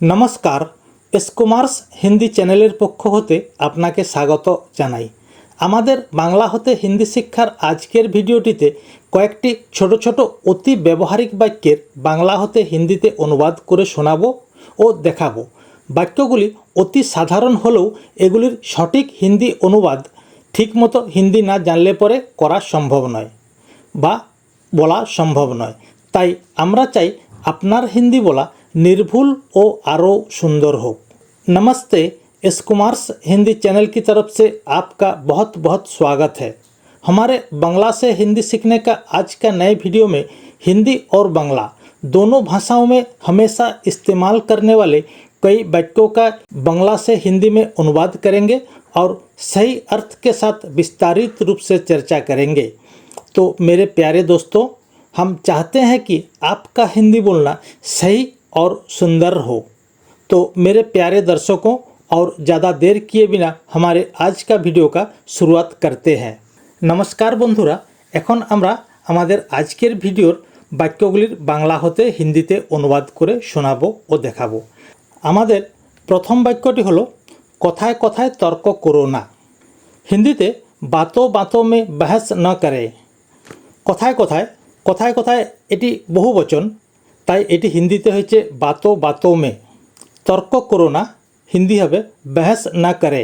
নমস্কার এসকোমার্স হিন্দি চ্যানেলের পক্ষ হতে আপনাকে স্বাগত জানাই। আমাদের বাংলা হতে হিন্দি শিক্ষার আজকের ভিডিওটিতে কয়েকটি ছোট ছোট অতি ব্যবহারিক বাক্যের বাংলা হতে হিন্দিতে অনুবাদ করে শোনাবো ও দেখাবো। বাক্যগুলি অতি সাধারণ হলেও এগুলির সঠিক হিন্দি অনুবাদ ঠিকমতো হিন্দি না জানলে পরে করা সম্ভব নয় বা বলা সম্ভব নয়। তাই আমরা চাই আপনার হিন্দি বলা निर्भुल और आरो सुंदर हो। नमस्ते, एस कुमार्स हिंदी चैनल की तरफ़ से आपका बहुत बहुत स्वागत है। हमारे बांग्ला से हिंदी सीखने का आज का नए वीडियो में हिंदी और बंगला दोनों भाषाओं में हमेशा इस्तेमाल करने वाले कई वाक्यों का बंगला से हिंदी में अनुवाद करेंगे और सही अर्थ के साथ विस्तारित रूप से चर्चा करेंगे। तो मेरे प्यारे दोस्तों, हम चाहते हैं कि आपका हिंदी बोलना सही और सुंदर हो तो मेरे प्यारे दर्शकों और ज़्यादा देर किए बिना हमारे आज का वीडियो का शुरुआत करते हैं নমস্কার বন্ধুরা এখন আমরা আমাদের আজকের ভিডিওর বাক্যগুলির বাংলা হতে হিন্দিতে অনুবাদ করে শোনাবো ও দেখাবো আমাদের প্রথম বাক্যটি হলো কথায় কথায় তর্ক করো না হিন্দিতে বাতো বাতো মে বহস ন করে কথায় কথায় কথায় কথায় এটি বহু বচন তাই এটি হিন্দিতে হয়েছে বাতো বাতো মে তর্ক করো না, হিন্দি হবে বহস না করে।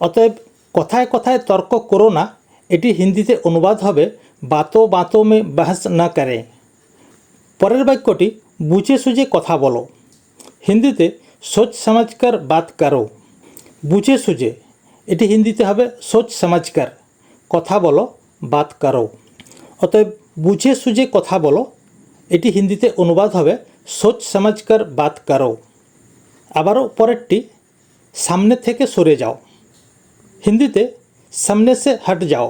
অতএব কথায় কথায় তর্ক করো না, এটি হিন্দিতে অনুবাদ হবে বাতো বাতো মে বহস না করে। পরের বাক্যটি বুঝে সুঝে কথা বলো। হিন্দিতে সোচ সমাজকার বাত করো। বুঝে সুঝে, এটি হিন্দিতে হবে সোচ সমাজকার কথা বলো, বাত করো। অতএব বুঝে সুঝে কথা বলো এটি হিন্দিতে অনুবাদ হবে, সোচ সমাজকার বাত করো। আবারও পরেরটি, সামনে থেকে সরে যাও। হিন্দিতে, সামনে সে হট যাও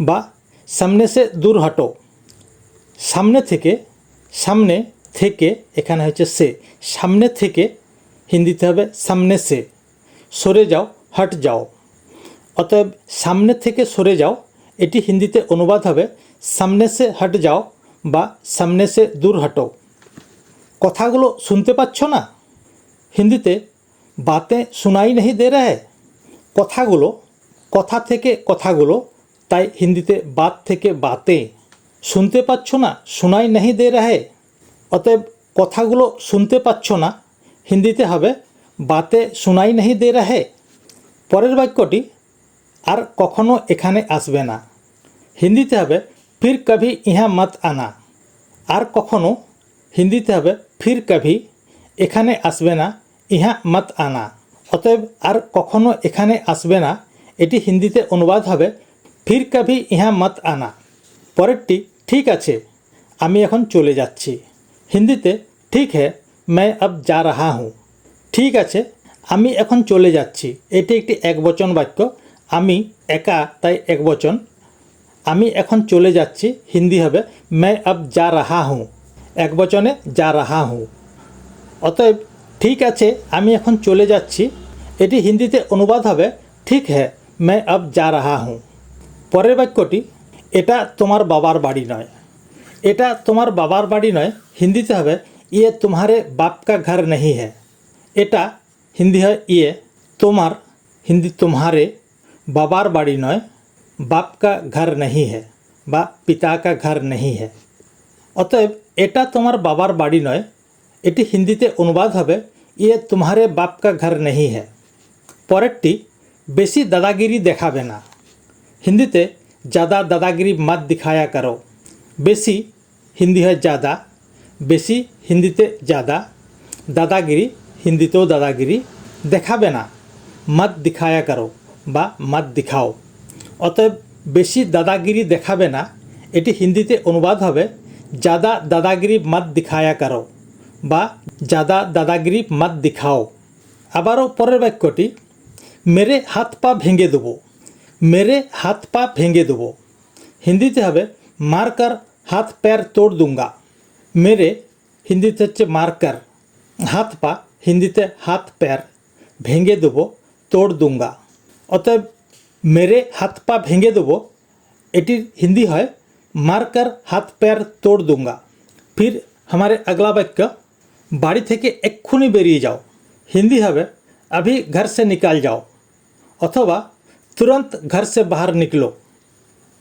বা, সামনে সে দূর হটো। সামনে থেকে সামনে থেকে এখানে হচ্ছে সে। সামনে থেকে, হিন্দিতে হবে, সামনে সে। সরে যাও, হট যাও। অতএব, সামনে থেকে সরে যাও এটি হিন্দিতে অনুবাদ হবে, সামনে সে হট যাও। বা সামনে সে দূর হটো। কথাগুলো শুনতে পাচ্ছ না? হিন্দিতে, বাতে শোনাই নেই দে রা কথাগুলো, কথা থেকে কথাগুলো, তাই হিন্দিতে বাত থেকে বাতে। শুনতে পাচ্ছ না? শোনাই নেই দে রা অতএব কথাগুলো শুনতে পাচ্ছ না? হিন্দিতে হবে, বাতে শোনাই নেই দে রা পরের বাক্যটি, আর কখনো এখানে আসবে না। হিন্দিতে হবে ফির কাভি ইহা মত আনা। আর কখনো হিন্দিতে হবে ফির কাভি, এখানে আসবে না, ইহা মত আনা। অতএব আর কখনো এখানে আসবে না, এটি হিন্দিতে অনুবাদ হবে ফির কাভি ইহা মত আনা। পরেরটি ঠিক আছে, আমি এখন চলে যাচ্ছি। হিন্দিতে ঠিক হে ম্যায় আব যা রাহা হুঁ। ঠিক আছে, আমি এখন চলে যাচ্ছি। এটি একটি একবচন বাক্য, আমি একা তাই একবচন। আমি এখন চলে যাচ্ছি হিন্দি হবে मैं अब जा रहा हूँ এক বচনে যা রাহা হুঁ অতএব ঠিক আছে আমি এখন চলে যাচ্ছি এটি হিন্দিতে অনুবাদ হবে ঠিক হ্যাঁ मैं अब जा रहा हूँ পরের বাক্যটি এটা তোমার বাবার বাড়ি নয় এটা তোমার বাবার বাড়ি নয় হিন্দিতে হবে ইয়ে তোমারে বাপ কা ঘর नहीं है এটা হিন্দি হয় ইয়ে তোমার হিন্দি তোমারে বাবার বাড়ি নয় বাপ কা ঘর नहीं है বা পিতা কা ঘর नहीं है অতএব এটা তোমার বাবার বাড়ি নয় এটি হিন্দিতে অনুবাদ হবে ইয়ে তোমারে বাপ কা ঘর नहीं है পরেরটি বেশি দাদাগিরি দেখাবে না হিন্দিতে ज़्यादा দাদাগিরি মত দিখায়া করো বেশি হিন্দি হয় ज़्यादा বেশি হিন্দিতে ज़्यादा দাদাগিরি হিন্দিতেও দাদাগিরি দেখাবে না মত দিখায়া করো বা মত দিখাও অতএব বেশি দাদাগিরি দেখাবে না। এটি হিন্দিতে অনুবাদ হবে, জাদা দাদাগিরি মাত দিখায়া কারও বা জাদা দাদাগিরি মাত দিখাও আবারও পরের বাক্যটি, মেরে হাত পা ভেঙে দেবো, মেরে হাত পা ভেঙে দেবো হিন্দিতে হবে, মার্কার হাত প্যার তোড় দুঙ্গা মেরে হিন্দিতে হচ্ছে, মার্কার হাত পা হিন্দিতে হাত প্যার ভেঙে দেবো, তোড় দুঙ্গা অতএব মেরে হাত পা ভেঙে দেবো এটির हिंदी है मार कर हाथ पैर तोड़ दूंगा फिर हमारे अगला वाक्य বাড়ি থেকে এক্ষুনি বেরিয়ে যাও হিন্দি হবে अभी घर से निकाल যাও অথবা তুরন্ত ঘর সে বাহার নিকলো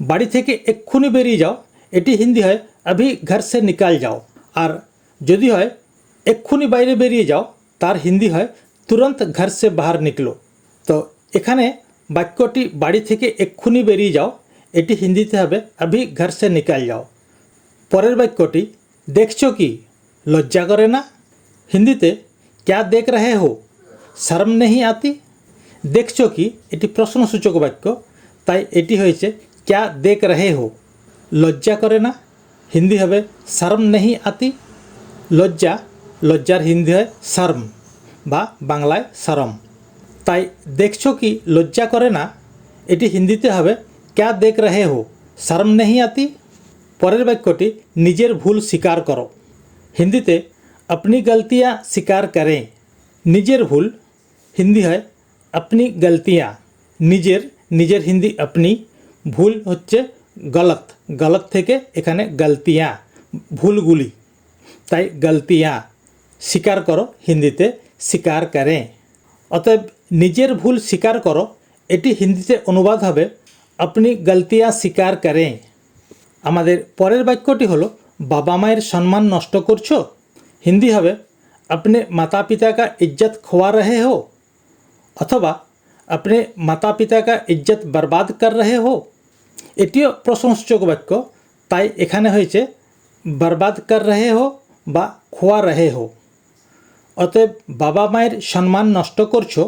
বাড়ি থেকে এক্ষুনি বেরিয়ে যাও এটি হিন্দি হয় अभी घर से निकाल যাও আর যদি হয় এক্ষুনি বাইরে বেরিয়ে যাও তার হিন্দি হয় তুরন্ত ঘর সে বাহার নিকলো তো এখানে বাক্যটি বাড়ি থেকে এক্ষুনি বেরিয়ে যাও। এটি হিন্দিতে হবে, আভি ঘর সে নিকাল যাও। পরের বাক্যটি, দেখছ কি? লজ্জা করে না? হিন্দিতে, ক্যা দেখ রে হো? শরম নেহি আতি? দেখছ কি? এটি প্রশ্নসূচক বাক্য, তাই এটি হয়েছে, ক্যা দেখ রে হো? লজ্জা করে না? হিন্দি হবে, শরম নেহি আতি? লজ্জা? লজ্জার হিন্দি হয়, শরম বা বাংলায়, শরম। তাই দেখছ কি লজ্জা করে না? এটি হিন্দিতে হবে, ক্যা দেখ রহে হো? শরম নেই আতি? পরের বাক্যটি, নিজের ভুল স্বীকার করো। হিন্দিতে, আপনি গলতিয়া স্বীকার করেं নিজের ভুল, হিন্দি হয়, আপনি গলতিয়া। নিজের নিজের হিন্দি, আপনি। ভুল হচ্ছে, গলত। গলত থেকে এখানে গলতিয়া। ভুলগুলি। তাই গলতিয়া। স্বীকার করো, হিন্দিতে স্বীকার করেं অতএব নিজের ভুল স্বীকার করো এটি হিন্দিতে অনুবাদ হবে, আপনি গলতিয়া স্বীকার করেं আমাদের পরের বাক্যটি হলো, বাবা মায়ের সম্মান নষ্ট করছ? হিন্দি হবে, আপনি মাতা পিতা কা ইজ্জত খোয়া রহে হো? অথবা, আপনি মাতা পিতা কা ইজ্জত বরবাদ কর রহে হো? এটিও প্রশংসক বাক্য, তাই এখানে হয়েছে, বরবাদ কর রহে হো বা খোয়া রহে হো। অতএব, বাবা মায়ের সম্মান নষ্ট করছ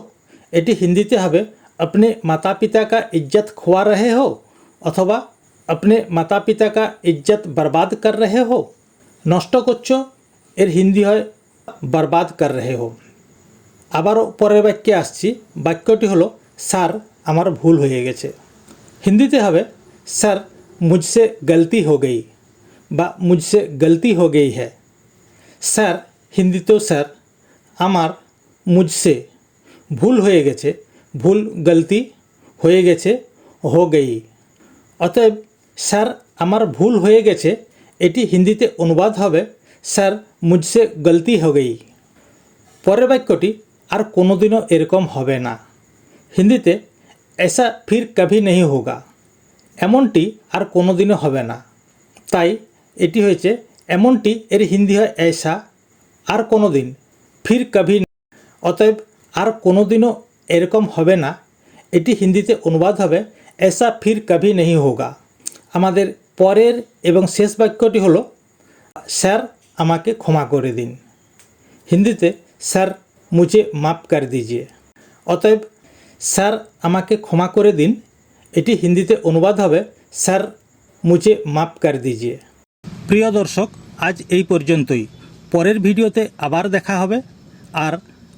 এটি হিন্দিতে হবে আপনি মাতা পিতা কা ইজ্জত খোয়া রহে হো অথবা আপনি মাতা পিতা কা ইজ্জত বরবাদ কর রহে হো নষ্ট করছ এর হিন্দি হয় বরবাদ কর রহে হো আবারও পরের বাক্যে আসছি বাক্যটি হলো স্যার আমার ভুল হয়ে গেছে হিন্দিতে হবে স্যার মুঝসে গলতি হো গই বা মুঝসে গলতি হো গই হ্যাঁ স্যার হিন্দিতেও স্যার আমার মুঝসে ভুল হয়ে গেছে, ভুল গলতি হয়ে গেছে, হো গই। অতএব, স্যার, আমার ভুল হয়ে গেছে, এটি হিন্দিতে অনুবাদ হবে, স্যার, মুঝসে গলতি হো গেই। পরের বাক্যটি আর কোনোদিনও এরকম হবে না। হিন্দিতে, এসা ফির কভি নেই হোগা। এমনটি আর কোনোদিনও হবে না। তাই, এটি হয়েছে, এমনটি এর হিন্দি হয় এসা, আর কোনো দিন ফির কভি অতএব আর কোনোদিনও এরকম হবে না। এটি হিন্দিতে অনুবাদ হবে, এসা ফির কভি নেই হোগা। আমাদের পরের এবং শেষ বাক্যটি হলো, স্যার, আমাকে ক্ষমা করে দিন। হিন্দিতে, স্যার, মুঝে মাফ করে দিজিয়ে। অতএব, স্যার, আমাকে ক্ষমা করে দিন। এটি হিন্দিতে অনুবাদ হবে, স্যার, মুঝে মাপ করে দিজিয়ে। প্রিয় দর্শক, আজ এই পর্যন্তই। পরের ভিডিওতে আবার দেখা হবে। আর